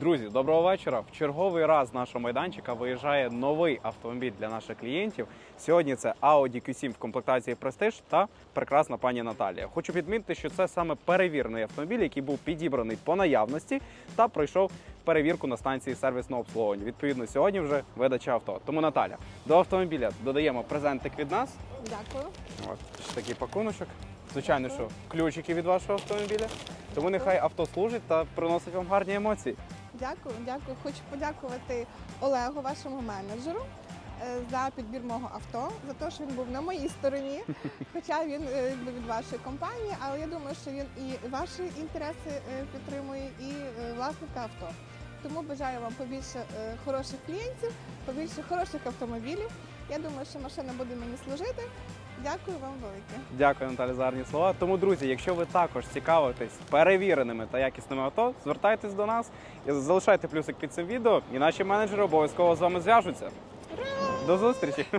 Друзі, доброго вечора. В черговий раз з нашого майданчика виїжджає новий автомобіль для наших клієнтів. Сьогодні це Audi Q7 в комплектації Prestige та прекрасна пані Наталія. Хочу підмітити, що це саме перевірений автомобіль, який був підібраний по наявності та пройшов перевірку на станції сервісного обслуговування. Відповідно, сьогодні вже видача авто. Тому Наталя, до автомобіля додаємо презентик від нас. Дякую. От ще такий пакуночок. Звичайно, що ключики від вашого автомобіля. Тому нехай авто служить та приносить вам гарні емоції. Дякую, дякую. Хочу подякувати Олегу, вашому менеджеру, е, за підбір мого авто, за те, що він був на моїй стороні. Хоча він е, якби від вашої компанії, але я думаю, що він і ваші інтереси е, підтримує, і власника авто. Тому бажаю вам побільше хороших клієнтів, побільше хороших автомобілів. Я думаю, що машина буде мені служити. Дякую вам велике. Дякую, Наталі, за гарні слова. Тому, друзі, якщо ви також цікавитесь перевіреними та якісними авто, звертайтесь до нас і залишайте плюсик під цим відео, і наші менеджери обов'язково з вами зв'яжуться. До зустрічі!